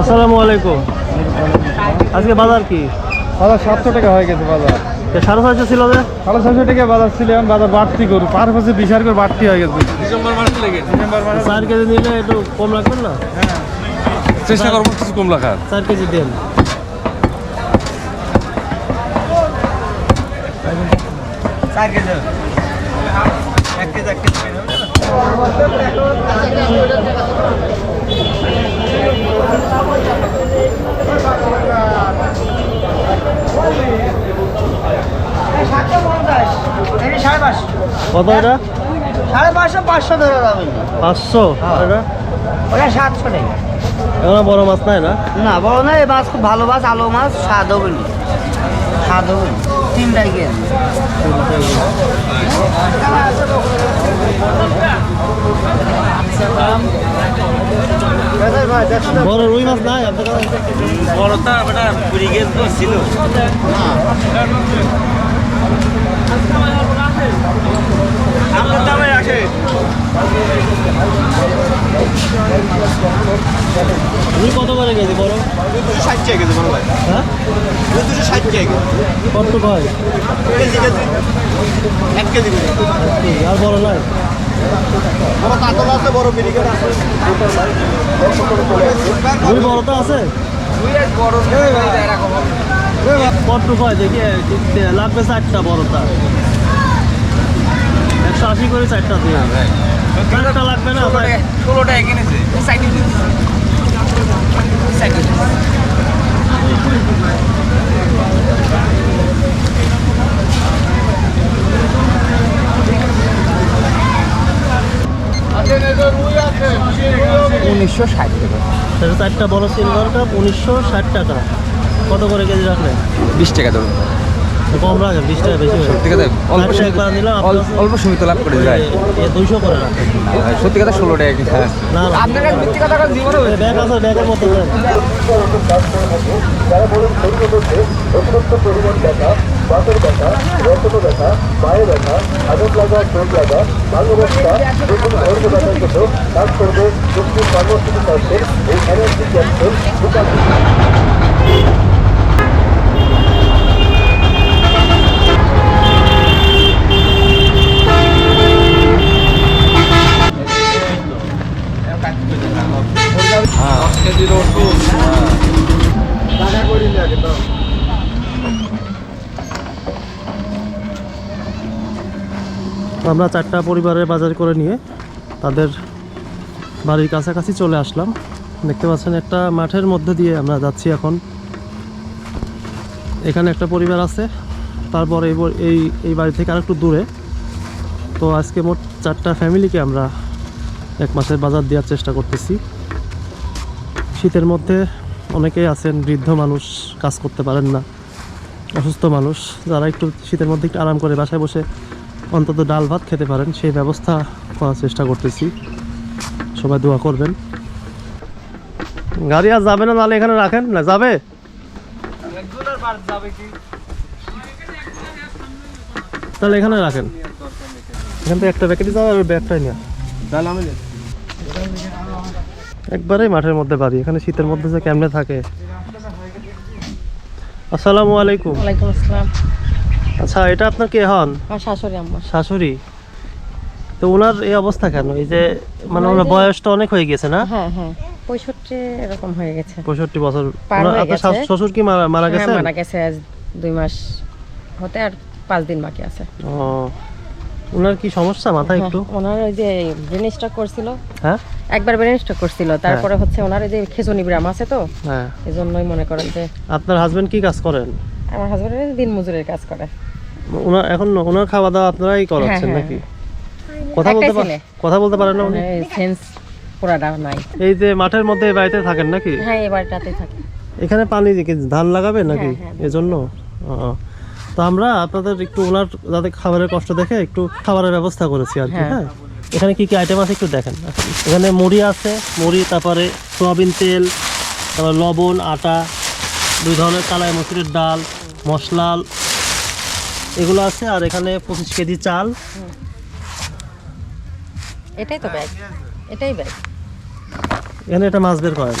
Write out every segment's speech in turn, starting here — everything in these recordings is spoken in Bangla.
আসসালামু আলাইকুম। আজকে বাজার কি? বাজার সাতশো টাকা হয়ে গেছে বাজার। সাড়ে ছয়শো ছিল যে? সাড়ে ছয়শো টাকা বাজার ছিল এখন বাজার বাড়তি করু পার বছর বিশ করে বাড়তি হয়ে গেছে। ডিসেম্বর মাসে লেগে ডিসেম্বর মাসে চার কেজি নিলে একটু কম লাগবে না? চেষ্টা করব কিছু কম রাখার। চার কেজি দেন। সাড়ে পাঁচশো সাড়ে পাঁচশো? পাঁচশো ধরে যাবেন পাঁচশো ওটা সাতশো টাকা এগুলো বড় মাছ নাই না? না, বড় না এই মাছ খুব ভালো মাছ, আলো মাছ স্বাদ হবে না স্বাদ তিনটাই গিয়ে বড় রুই মাছ নাই বড়টা বেটা পুরি গেছ ছিল। আমার দামে আসে। রুই কত করে কেজি বড়? ষাট টাকা কেজি বড় ভাই হ্যাঁ দুশো ষাট টাকা কেজি কত এক কেজি আর বড় নাই? বড় কাতল আছে বড় মিরিকেট আছে। রুই বড়টা আছে? কত কয় দেখি লাগবে চারটা বড়টা। একশো আশি করে চারটা দিয়ে। চারটা লাগবে না চার- ষোলো টাকা কিনেছে। সাইকেল সাইকেল উনিশশো ষাট টাকা। সেটা চারটা বড় সিলভার কাপ উনিশশো ষাট টাকা। কত করে কেজি রাখলেন বিশ টাকা ধরুন। কম রাখেন বিশ টাকা বেশি সত্যি কথা অল্প একবার নিলাম অল্প- সীমিত লাভ করে যায়। দুইশো করে রাখেন। সত্যি কথা ষোলো টাকা কিনে না আপনার কাছে মিথ্যে কথা কথা জীবনে ব্যাগ আছে ব্যাগের बासर बैठा वैसठ बैठा बाएँ बैठा, आदत लगा चोट लगा भाँग अवस्था लेकिन घर के बैठा के तो खास करके उसकी फार्मोसी के से एक एनर्जी कैप्सूल আমরা চারটা পরিবারের বাজার করে নিয়ে তাদের বাড়ির কাছাকাছি চলে আসলাম। দেখতে পাচ্ছেন একটা মাঠের মধ্যে দিয়ে আমরা যাচ্ছি এখন। এখানে একটা পরিবার আছে, তারপর এই এই এই বাড়ি থেকে আরেকটু দূরে। তো আজকে মোট চারটা ফ্যামিলিকে আমরা এক মাসের বাজার দেওয়ার চেষ্টা করতেছি। শীতের মধ্যে অনেকেই আছেন, বৃদ্ধ মানুষ, কাজ করতে পারেন না, অসুস্থ মানুষ। যারা একটু শীতের মধ্যে একটু আরাম করে বাসায় বসে অন্তত ডাল ভাত খেতে পারেন সেই ব্যবস্থা করার চেষ্টা করতেছি। সবাই দোয়া করবেন। গাড়ি আর যাবে না নাহলে এখানে রাখেন না যাবে? তাহলে এখানে রাখেন। এখান থেকে একটা প্যাকেটই যাবে আর ব্যাগটাই নিয়ে তাহলে আমি একবারেই মাঠের মধ্যে বাড়ি এখানে শীতের মধ্যে যে কেমনে থাকে। আসসালামু আলাইকুম। ওয়ালাইকুম আসসালাম। আচ্ছা এটা আপনার কে হন? আমার শাশুড়ি আম্মা। শাশুড়ি? তো ওনার এই অবস্থা কেন? এই যে মানে ওনার বয়সটা অনেক হয়ে গেছে না? হ্যাঁ হ্যাঁ। পঁয়ষট্টি এরকম হয়ে গেছে। পঁয়ষট্টি বছর। পার ওনার- হয়ে আপনার শ্বশুর কি মারা মারা হ্যাঁ গেছে মারা গেছে আজ দুই মাস হতে আর পাঁচ দিন বাকি আছে। ও। ওনার কি সমস্যা মাথায় একটু? হ্যাঁ, ওনার ওই যে ব্রেন স্ট্রোক করছিল। হ্যাঁ? একবার ব্রেন স্ট্রোক করছিল তারপরে হচ্ছে ওনার ওই যে খেজনি ব্রাম আছে তো? হ্যাঁ। মনে করেন যে আপনার হাজবেন্ড কি কাজ করেন? আমার হাজবেন্ডের দিন মজুরের কাজ করে। ওনার এখন ওনার খাওয়া দাওয়া আপনারাই করাচ্ছেন হ্যাঁ, নাকি? কথা বলতে। কথা বলতে পারেন না উনি? সেন্স পুরাটা নাই। এই যে মাঠের মধ্যে এই বাড়িতে থাকেন নাকি? হ্যাঁ এই বাড়িটাতেই থাকে। এখানে পানি ধান লাগাবে নাকি? হ্যাঁ, হ্যাঁ। এজন্য? তো আমরা আপনাদের একটু ওনার যাতে খাবারের কষ্ট দেখে একটু খাবারের ব্যবস্থা করেছি আর কি হ্যাঁ। হ্যাঁ? এখানে কি কি আইটেম আছে একটু দেখেন। এখানে মুড়ি আছে মুড়ি তারপরে সোয়াবিন তেল তারপর লবণ আটা দুই ধরনের কালাই মসুরের ডাল মশলা এগুলো আছে আর এখানে পঁচিশ কেজি চাল। এটাই তো ব্যাগ এটাই ব্যাগ এখানে এটা মাছ বের করেন।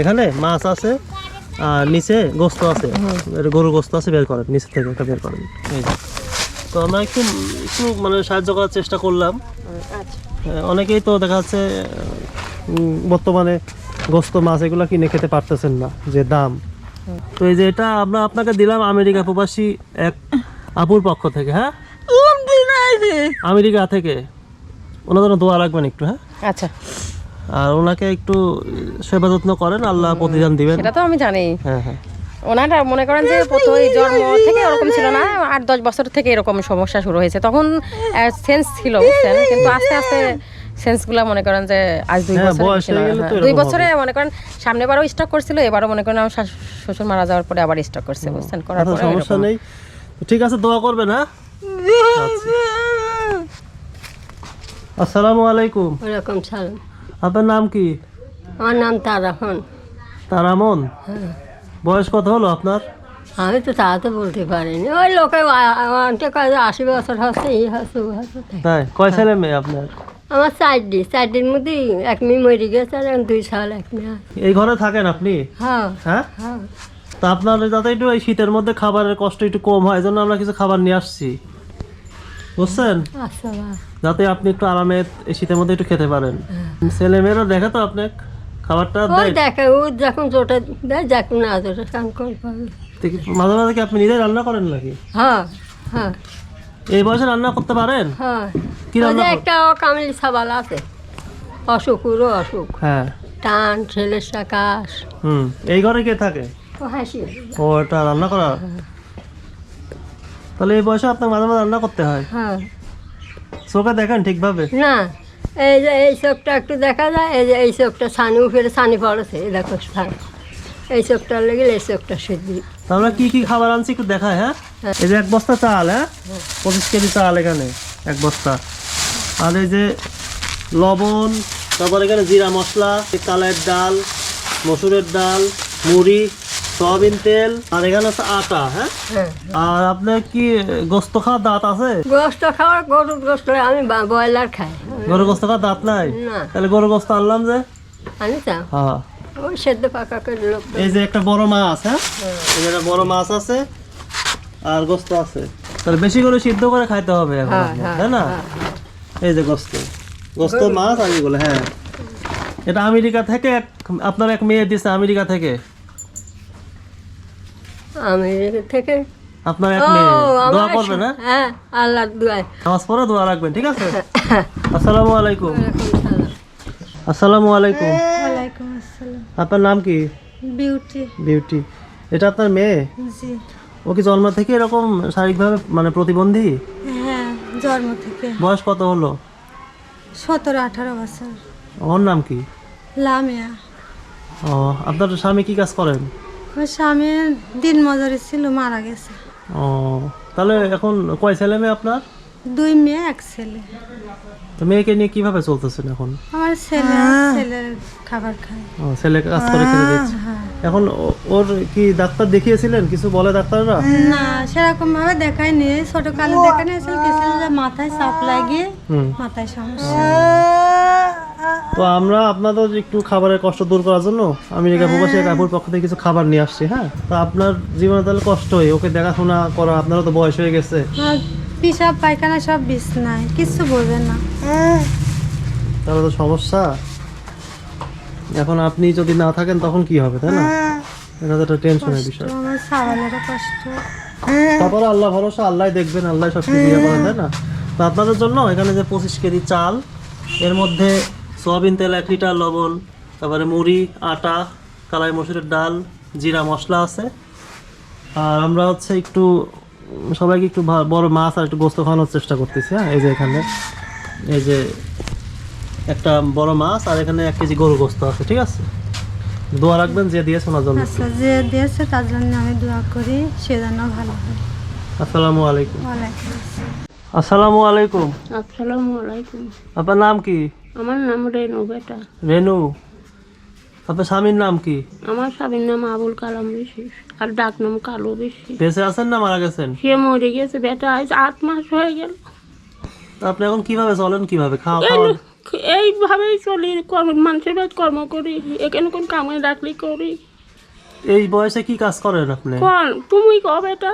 এখানে মাছ আছে আর নিচে গোস্ত আছে। গরুর গোস্ত আছে বের করেন। নিচে থেকে একটা বের করেন। তো আমরা একটু একটু মানে সাহায্য করার চেষ্টা করলাম। আচ্ছা। অনেকেই তো দেখা যাচ্ছে বর্তমানে গোস্ত মাছ এগুলো কিনে খেতে পারতেছেন না যে দাম। তো এই যে এটা আমরা আপনাকে দিলাম আমেরিকা প্রবাসী এক আপুর পক্ষ থেকে হ্যাঁ? আমেরিকা থেকে। ওনার জন্য দোয়া রাখবেন একটু হ্যাঁ? আচ্ছা। আর ওনাকে একটু সেবা যত্ন করেন আল্লাহ প্রতিদান দিবেন। সেটা তো আমি জানি। হ্যাঁ হ্যাঁ। ওনারা মনে করেন যে প্রথম জন্ম থেকে ওরকম ছিল না আট দশ বছর থেকে এরকম সমস্যা শুরু হয়েছে। তখন সেন্স ছিল বুঝছেন? কিন্তু আস্তে আস্তে সেন্সগুলো মনে করেন যে আজ দুই হ্যাঁ, বছর হয়ে দুই বছরে মনে করেন সামনে বারও স্টক করছিল এবারও মনে করেন আমার শ্বশুর মারা যাওয়ার পরে আবার স্টক করছে বুঝছেন? করার আচ্ছা, পরে সমস্যা নেই। ঠিক আছে দোয়া করবেন হ্যাঁ? আচ্ছা। আসসালামু আলাইকুম। ওরকম সালাম। আপনার নাম কি? আমার নাম তারাখন তারামন? বয়স কত হলো আপনার? আমি তো তা তো বলতে পারিনি। ওই লোকে আশি বছর হচ্ছে এই হচ্ছে। তাই কয় ছেলে মেয়ে আপনার? আমার চারটি চারটির মধ্যে এক মেয়ে মরে গেছে আর দুই সাল এক মেয়ে এই ঘরে থাকেন আপনি? হ্যাঁ। হ্যাঁ? হ্যাঁ। তা আপনার যাতে একটু এই শীতের মধ্যে খাবারের কষ্ট একটু কম হয় জন্য আমরা কিছু খাবার নিয়ে আসছি। বুঝছেন? আচ্ছা যাতে আপনি একটু আরামে এই শীতের মধ্যে একটু খেতে পারেন। ছেলে মেয়েরা দেখে তো আপনি খাবারটা দেয়। দেখে ও যখন জোটা দেয় যখন না জোটা কান করে মাঝে মাঝে কি আপনি নিজে রান্না করেন নাকি? হ্যাঁ হ্যাঁ। এই বয়সে রান্না করতে পারেন? হ্যাঁ। কি রান্না একটা সাবাল আছে। অসুখ হ্যাঁ। টান ছেলের সাকাশ। হুম এই ঘরে কে থাকে? ও হাসি। ও এটা রান্না করা? তাহলে এই বয়সে আপনার মাঝে মাঝে রান্না করতে হয়? হ্যাঁ। চোখে দেখেন ঠিকভাবে? না এই যে এই চোখটা একটু দেখা যায় এই যে এই চোখটা ছানি উপরে ছানি পড়েছে এই দেখো ছানি এই চোখটার লেগে এই চোখটা সিদ্ধি তাহলে কি কি খাবার আনছি একটু দেখায় হ্যাঁ। এই যে এক বস্তা চাল হ্যাঁ? পঁচিশ কেজি চাল এখানে। এক বস্তা। আর এই যে লবণ তারপর এখানে জিরা মশলা কালের ডাল মসুরের ডাল মুড়ি সয়াবিন তেল আর এখানে আছে আটা হ্যাঁ? হ্যাঁ। আর আপনার কি গোস্ত খাওয়ার দাঁত আছে? গোস্ত খাওয়ার গরুর গোস্ত আমি ব্রয়লার খাই। গরু গোস্ত খাওয়ার দাঁত নাই? তাহলে গরু গোস্ত আনলাম যে। আমি চা হ্যাঁ। ওই সেদ্ধ পাকা করে এই যে একটা বড় মাছ হ্যাঁ। এই যে একটা বড় মাছ আছে আর গোস্ত আছে। তাহলে বেশি করে সিদ্ধ করে খাইতে হবে এখন হ্যাঁ, হ্যাঁ, তাই না? এই যে গোস্ত গোস্ত মাছ আর এগুলো হ্যাঁ। এটা আমেরিকা থেকে এক আপনার এক মেয়ে দিছে আমেরিকা থেকে। আমি থেকে? আপনার এক মেয়ে। দোয়া আমার করবেন হ্যাঁ? হ্যাঁ দুয়ায়। নামাজ পড়ে দোয়া রাখবেন ঠিক আছে? আসসালামু আলাইকুম। আসসালামু আলাইকুম। ওয়ালাইকুম আসসালাম। আপনার নাম কি? বিউটি। বিউটি। এটা আপনার মেয়ে? জি। ও কি জন্ম থেকে এরকম শারীরিকভাবে মানে প্রতিবন্ধী? হ্যাঁ জন্ম থেকে। বয়স কত হলো? সতেরো আঠারো বছর। ওর নাম কি? লামিয়া। ও আপনার স্বামী কি কাজ করেন? ওর স্বামী দিন মজুরি ছিল মারা গেছে। ও তাহলে এখন কয় ছেলে মেয়ে আপনার? দুই মেয়ে এক ছেলে। তো মেয়েকে নিয়ে কীভাবে চলতেছেন এখন? আমার ছেলে ছেলের খাবার খায়। ও, ছেলে কাজ করে খেতে দিচ্ছে। এখন ও- ওর কি ডাক্তার দেখিয়েছিলেন? কিছু বলে ডাক্তাররা? না সেরকম ভাবে দেখায়নি। ছোট কালে দেখা নিয়েছিল কিছু যে মাথায় চাপ লাগিয়ে হুম। মাথায় সমস্যা। তো আমরা আপনাদের একটু খাবারের কষ্ট দূর করার জন্য আমেরিকা প্রবাসী এক আপুর পক্ষ থেকে কিছু খাবার নিয়ে আসছি হ্যাঁ? তো আপনার জীবনে তাহলে কষ্ট হয় ওকে দেখাশোনা করা আপনারও তো বয়স হয়ে গেছে। পিসাব পায়খানা সব বিছনায় কিচ্ছু বোঝে না। তাহলে তো সমস্যা। এখন আপনি যদি না থাকেন তখন কি হবে তাই না? এটা তো একটা টেনশনের বিষয়। আমার কষ্ট। তারপরে আল্লাহ ভরসা আল্লাহ দেখবেন আল্লাহ সব কিছু ইয়ে করেন তাই না? তো আপনাদের জন্য এখানে যে পঁচিশ কেজি চাল এর মধ্যে সয়াবিন তেল এক লিটার লবণ তারপরে মুড়ি আটা কালাই মসুরের ডাল জিরা মশলা আছে। আর আমরা হচ্ছে একটু সবাইকে একটু বড় মাছ আর একটু গোস্ত খাওয়ানোর চেষ্টা করতেছি হ্যাঁ? এই যে এখানে এই যে একটা বড় মাছ আর এখানে এক কেজি গরু গোস্ত আছে ঠিক আছে? দোয়া রাখবেন যে দিয়েছে ওনার জন্য। আচ্ছা যে দিয়েছে তার জন্য আমি দোয়া করি ভালো হয়। আসসালামু আলাইকুম। ওয়ালাইকুম আসসালামু আলাইকুম। আসসালামু আলাইকুম। আপনার নাম কি? আমার নাম রেনু বেটা। রেনু। আপনার স্বামীর নাম কি? আমার স্বামীর নাম আবুল কালাম বিশেষ আর ডাক নাম কালো বেঁচে আছেন না মারা গেছেন? সে মরে গেছে বেটা আজ আট মাস হয়ে গেল। আপনি এখন কীভাবে চলেন কীভাবে? খাওয়া খাওয়া এইভাবেই চলি কর্ম মানুষের বাড়ি কর্ম করি এখানে কোন কামে ডাকলি করি। এই বয়সে কি কাজ করেন আপনি? কন তুমি কবে এটা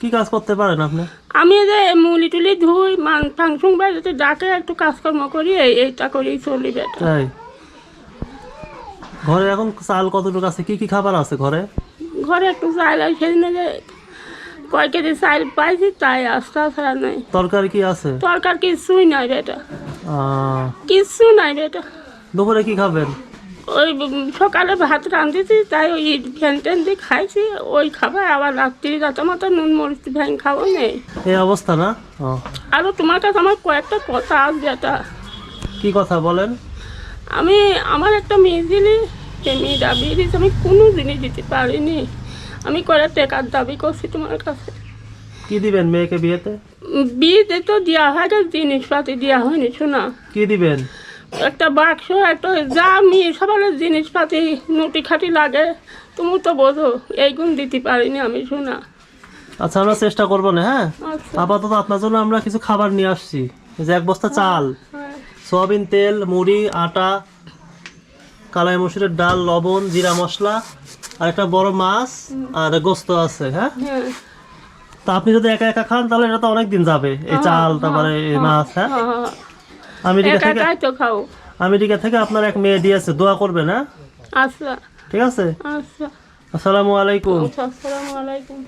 কি কাজ করতে পারেন আপনি? আমি যে মুলি টুলি ধুই মান ফাংশন বাড়িতে ডাকে একটু কাজকর্ম করি এই এইটা করেই চলি বেটা। তাই? ঘরে এখন চাল কতটুকু আছে? কি কি খাবার আছে ঘরে? ঘরে একটু চাল আর সেদিনে যে কয় কেজি চাল পাইছি তাই আস্তে ছাড়া নাই। তরকারি কি আছে? তরকার কিছুই নাই বেটা কিচ্ছু নাই বেটা দুপুরে কি খাবেন? ওই সকালে ভাত রাঁধেছি তাই ওই ফ্যান ট্যান দিয়ে খাইছি ওই খাবার। আবার রাত্রি যত মতো নুন মরিচ ভ্যান খাব নেই এই অবস্থা না? ও, আরও তোমার কাছে আমার কয়েকটা কথা আছে যেটা। কি কথা বলেন? আমি আমার একটা মেয়ে দিলি সে মেয়ে দাবি দিয়েছে আমি কোনো জিনিস দিতে পারিনি। আমি কয়েকটা টেকার দাবি করছি তোমার কাছে? কি দিবেন মেয়েকে বিয়েতে? বিয়েতে তো দেওয়া হয় না জিনিসপাতি দেওয়া হয়নি শোনা। কি দিবেন? একটা বাক্স একটা যা মেয়ে সবার জিনিসপাতি নুটি খাটি লাগে তুমি তো বোঝো এইগুলো দিতে পারিনি আমি শোনা। আচ্ছা আমরা চেষ্টা করব না হ্যাঁ? আচ্ছা। আপাতত আপনার জন্য আমরা কিছু খাবার নিয়ে আসছি। যে এক বস্তা চাল। হ্যাঁ। সয়াবিন তেল মুড়ি আটা কালাই মসুরের ডাল লবণ জিরা মশলা আর একটা বড় মাছ আর গোস্ত আছে হ্যাঁ? হ্যাঁ। তা আপনি যদি একা একা খান তাহলে এটা তো অনেক দিন যাবে এই চাল তারপরে এই মাছ হ্যাঁ? হ্যাঁ আমেরিকা থেকে তো খাও। আমেরিকা থেকে আপনার এক মেয়ে দিয়েছে দোয়া করবেন হ্যাঁ? আচ্ছা। ঠিক আছে? আচ্ছা। আসসালামু আলাইকুম। আসসালামু আলাইকুম।